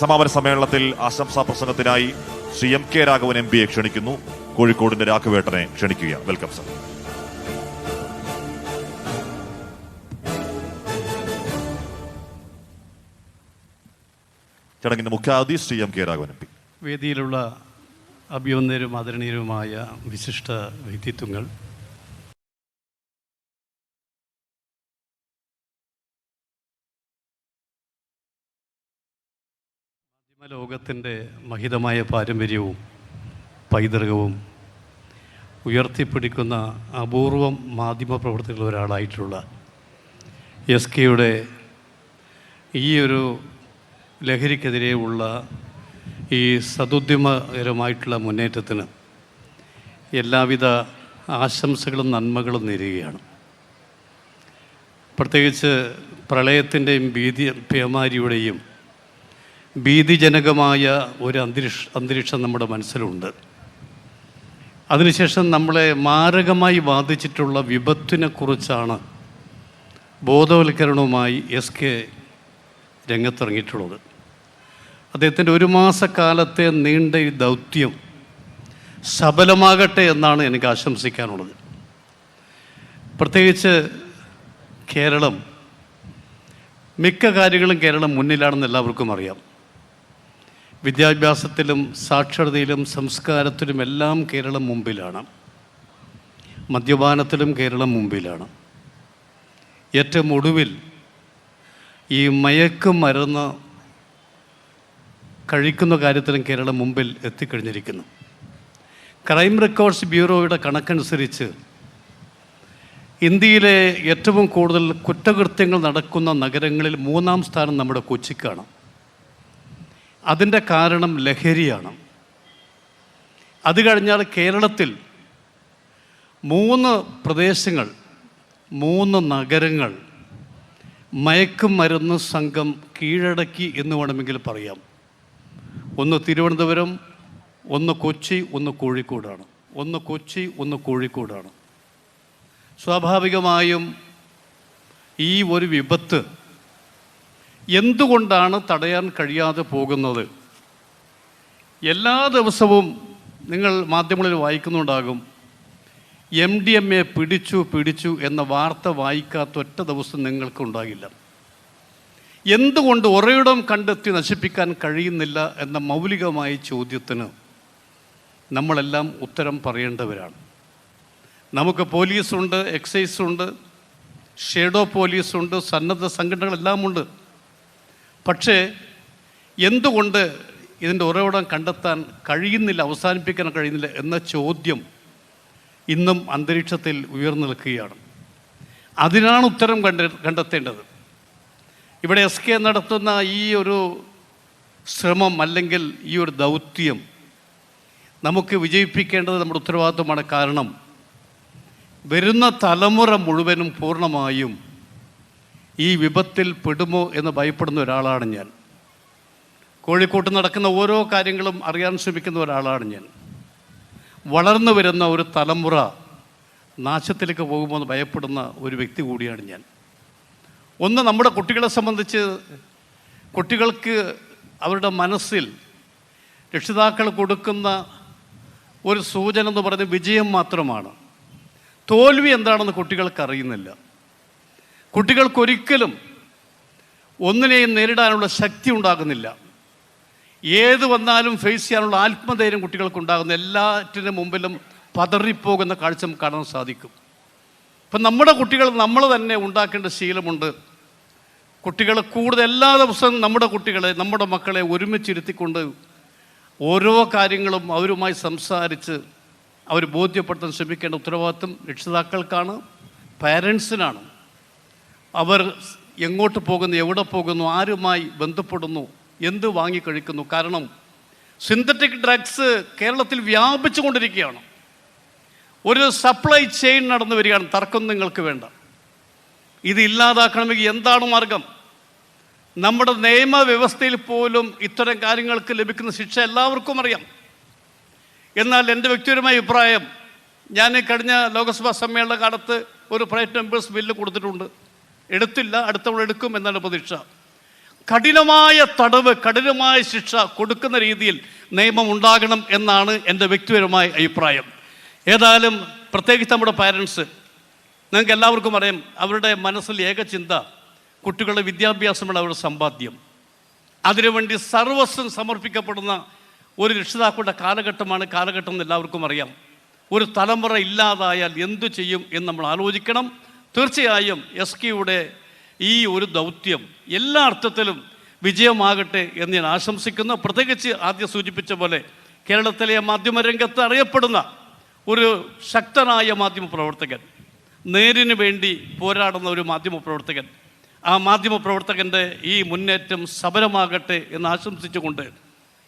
സമാപന സമ്മേളനത്തിൽ ആശംസാ പ്രസംഗത്തിനായി Shri M K Raghavan M പിയെ ക്ഷണിക്കുന്നു. കോഴിക്കോടിന്റെ രാഘവേട്ടനെ ക്ഷണിക്കുക വെൽക്കം സർ. ചടങ്ങിന്റെ മുഖ്യാതിഥി Shri M K Raghavan M P. വേദിയിലുള്ള അഭിയന്തരും ആദരണീയരുമായ വിശിഷ്ട വ്യക്തിത്വങ്ങൾ മാധ്യമലോകത്തിന്റെ മഹിതമായ പാരമ്പര്യവും പൈതൃകവും ഉയർത്തിപ്പിടിക്കുന്ന അപൂർവം മാധ്യമ പ്രവർത്തകർ ഒരാളായിട്ടുള്ള എസ് കെയുടെ ഈ ഒരു ലഹരിക്കെതിരെയുള്ള ഈ സതുദ്യമകരമായിട്ടുള്ള മുന്നേറ്റത്തിന് എല്ലാവിധ ആശംസകളും നന്മകളും നേരുകയാണ്. പ്രത്യേകിച്ച് പ്രളയത്തിന്റെയും ഭീതി പേമാരിയുടെയും ഭീതിജനകമായ ഒരു അന്തരീക്ഷ അന്തരീക്ഷം നമ്മുടെ മനസ്സിലുണ്ട്. അതിനുശേഷം നമ്മളെ മാരകമായി ബാധിച്ചിട്ടുള്ള വിപത്തിനെക്കുറിച്ചാണ് ബോധവൽക്കരണവുമായി എസ് കെ രംഗത്തിറങ്ങിയിട്ടുള്ളത്. അദ്ദേഹത്തിന്റെ ഒരു മാസക്കാലത്തെ നീണ്ട ഈ ദൗത്യം സഫലമാകട്ടെ എന്നാണ് എനിക്ക് ആശംസിക്കാനുള്ളത്. പ്രത്യേകിച്ച് കേരളം മിക്ക കാര്യങ്ങളും കേരളം മുന്നിലാണെന്ന് എല്ലാവർക്കും അറിയാം. വിദ്യാഭ്യാസത്തിലും സാക്ഷരതയിലും സംസ്കാരത്തിലും എല്ലാം കേരളം മുമ്പിലാണ്. മദ്യപാനത്തിലും കേരളം മുമ്പിലാണ്. ഏറ്റവും ഒടുവിൽ ഈ മയക്ക് മരുന്ന് കഴിക്കുന്ന കാര്യത്തിലും കേരളം മുമ്പിൽ എത്തിക്കഴിഞ്ഞിരിക്കുന്നു. ക്രൈം റെക്കോർഡ്സ് ബ്യൂറോയുടെ കണക്കനുസരിച്ച് ഇന്ത്യയിലെ ഏറ്റവും കൂടുതൽ കുറ്റകൃത്യങ്ങൾ നടക്കുന്ന നഗരങ്ങളിൽ മൂന്നാം സ്ഥാനം നമ്മുടെ കൊച്ചിക്കാണ്. അതിന്റെ കാരണം ലഹരിയാണ്. അത് കഴിഞ്ഞാൽ കേരളത്തിൽ മൂന്ന് പ്രദേശങ്ങൾ മൂന്ന് നഗരങ്ങൾ മയക്കുമരുന്ന് സംഘം കീഴടക്കി എന്ന് വേണമെങ്കിൽ പറയാം. ഒന്ന് തിരുവനന്തപുരം ഒന്ന് കൊച്ചി ഒന്ന് കോഴിക്കോടാണ്. ഒന്ന് കൊച്ചി ഒന്ന് കോഴിക്കോടാണ്. സ്വാഭാവികമായും ഈ ഒരു വിപത്ത് എന്തുകൊണ്ടാണ് തടയാൻ കഴിയാതെ പോകുന്നത്? എല്ലാ ദിവസവും നിങ്ങൾ മാധ്യമങ്ങളിൽ വായിക്കുന്നുണ്ടാകും എം ഡി എം എ പിടിച്ചു പിടിച്ചു എന്ന വാർത്ത വായിക്കാത്ത ഒറ്റ ദിവസം നിങ്ങൾക്കുണ്ടാകില്ല എന്തുകൊണ്ട് ഒരേയിടം കണ്ടെത്തി നശിപ്പിക്കാൻ കഴിയുന്നില്ല എന്ന മൗലികമായ ചോദ്യത്തിന് നമ്മളെല്ലാം ഉത്തരം പറയേണ്ടവരാണ്. നമുക്ക് പോലീസുണ്ട് എക്സൈസുണ്ട് ഷേഡോ പോലീസുണ്ട് സന്നദ്ധ സംഘടനകളെല്ലാമുണ്ട്. ഉണ്ട് പക്ഷേ എന്തുകൊണ്ട് ഇതിന്റെ ഉറവിടം കണ്ടെത്താൻ കഴിയുന്നില്ല അവസാനിപ്പിക്കാൻ കഴിയുന്നില്ല എന്ന ചോദ്യം ഇന്നും അന്തരീക്ഷത്തിൽ ഉയർന്നു നിൽക്കുകയാണ്. അതിനാണ് ഉത്തരം കണ്ട കണ്ടെത്തേണ്ടത്. ഇവിടെ എസ് കെ നടത്തുന്ന ഈ ഒരു ശ്രമം അല്ലെങ്കിൽ ഈ ഒരു ദൗത്യം നമുക്ക് വിജയിപ്പിക്കേണ്ടത് നമ്മുടെ ഉത്തരവാദിത്വമാണ്. കാരണം വരുന്ന തലമുറ മുഴുവനും പൂർണമായും ഈ വിപത്തിൽ പെടുമോ എന്ന് ഭയപ്പെടുന്ന ഒരാളാണ് ഞാൻ. കോഴിക്കോട്ട് നടക്കുന്ന ഓരോ കാര്യങ്ങളും അറിയാൻ ശ്രമിക്കുന്ന ഒരാളാണ് ഞാൻ. വളർന്നു വരുന്ന ഒരു തലമുറ നാശത്തിലേക്ക് പോകുമോ എന്ന് ഭയപ്പെടുന്ന ഒരു വ്യക്തി കൂടിയാണ് ഞാൻ. ഒന്ന് നമ്മുടെ കുട്ടികളെ സംബന്ധിച്ച് കുട്ടികൾക്ക് അവരുടെ മനസ്സിൽ രക്ഷിതാക്കൾ കൊടുക്കുന്ന ഒരു സൂചന എന്ന് പറയുന്നത് വിജയം മാത്രമാണ്. തോൽവി എന്താണെന്ന് കുട്ടികൾക്ക് അറിയുന്നില്ല. കുട്ടികൾക്കൊരിക്കലും ഒന്നിനെയും നേരിടാനുള്ള ശക്തി ഉണ്ടാകുന്നില്ല. ഏത് വന്നാലും ഫേസ് ചെയ്യാനുള്ള ആത്മധൈര്യം കുട്ടികൾക്കുണ്ടാകുന്ന എല്ലാറ്റിനും മുമ്പിലും പതറിപ്പോകുന്ന കാഴ്ച കാണാൻ സാധിക്കും. ഇപ്പം നമ്മുടെ കുട്ടികൾ നമ്മൾ തന്നെ ഉണ്ടാക്കേണ്ട ശീലമുണ്ട്. കുട്ടികൾ കൂടുതൽ എല്ലാ ദിവസവും നമ്മുടെ കുട്ടികളെ നമ്മുടെ മക്കളെ ഒരുമിച്ചിരുത്തിക്കൊണ്ട് ഓരോ കാര്യങ്ങളും അവരുമായി സംസാരിച്ച് അവർ ബോധ്യപ്പെടുത്താൻ ശ്രമിക്കേണ്ട ഉത്തരവാദിത്വം രക്ഷിതാക്കൾക്കാണ് പാരൻസിനാണ് അവർ എങ്ങോട്ട് പോകുന്നു എവിടെ പോകുന്നു ആരുമായി ബന്ധപ്പെടുന്നു എന്ത് വാങ്ങിക്കഴിക്കുന്നു കാരണം സിന്തറ്റിക് ഡ്രഗ്സ് കേരളത്തിൽ വ്യാപിച്ചു കൊണ്ടിരിക്കുകയാണ് ഒരു സപ്ലൈ ചെയിൻ നടന്നു വരികയാണ് തർക്കം നിങ്ങൾക്ക് വേണ്ട. ഇത് ഇല്ലാതാക്കണമെങ്കിൽ എന്താണ് മാർഗം? നമ്മുടെ നിയമവ്യവസ്ഥയിൽ പോലും ഇത്തരം കാര്യങ്ങൾക്ക് ലഭിക്കുന്ന ശിക്ഷ എല്ലാവർക്കും അറിയാം. എന്നാൽ എന്റെ വ്യക്തിപരമായ അഭിപ്രായം ഞാൻ കഴിഞ്ഞ ലോകസഭാ സമ്മേളന കാലത്ത് ഒരു പ്രൈറ്റ് മെമ്പേഴ്സ് ബില്ല് കൊടുത്തിട്ടുണ്ട്. എടുത്തില്ല അടുത്തവൾ എടുക്കും എന്നാണ് പ്രതീക്ഷ. കഠിനമായ തടവ് കഠിനമായ ശിക്ഷ കൊടുക്കുന്ന രീതിയിൽ നിയമം ഉണ്ടാകണം എന്നാണ് എന്റെ വ്യക്തിപരമായ അഭിപ്രായം. ഏതായാലും പ്രത്യേകിച്ച് നമ്മുടെ പാരൻസ് നിങ്ങൾക്ക് എല്ലാവർക്കും അറിയാം അവരുടെ മനസ്സിൽ ഏക ചിന്ത കുട്ടികളുടെ വിദ്യാഭ്യാസമാണ് അവരുടെ സമ്പാദ്യം. അതിനുവേണ്ടി സർവസ്വം സമർപ്പിക്കപ്പെടുന്ന ഒരു രക്ഷിതാക്കളുടെ കാലഘട്ടമാണ് കാലഘട്ടം എന്ന് എല്ലാവർക്കും അറിയാം. ഒരു തലമുറ ഇല്ലാതായാൽ എന്തു ചെയ്യും എന്ന് നമ്മൾ ആലോചിക്കണം. തീർച്ചയായും എസ് കെയുടെ ഈ ഒരു ദൗത്യം എല്ലാ അർത്ഥത്തിലും വിജയമാകട്ടെ എന്ന് ഞാൻ ആശംസിക്കുന്നു. പ്രത്യേകിച്ച് ആദ്യം സൂചിപ്പിച്ച പോലെ കേരളത്തിലെ മാധ്യമരംഗത്ത് അറിയപ്പെടുന്ന ഒരു ശക്തനായ മാധ്യമ പ്രവർത്തകൻ നേരിന് വേണ്ടി പോരാടുന്ന ഒരു മാധ്യമ പ്രവർത്തകൻ ആ മാധ്യമ പ്രവർത്തകന്റെ ഈ മുന്നേറ്റം സബലമാകട്ടെ എന്ന് ആശംസിച്ചുകൊണ്ട്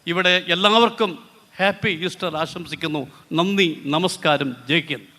ഇവിടെ എല്ലാവർക്കും ഹാപ്പി ഈസ്റ്റർ ആശംസിക്കുന്നു. നന്ദി നമസ്കാരം ജയിക്കുന്നു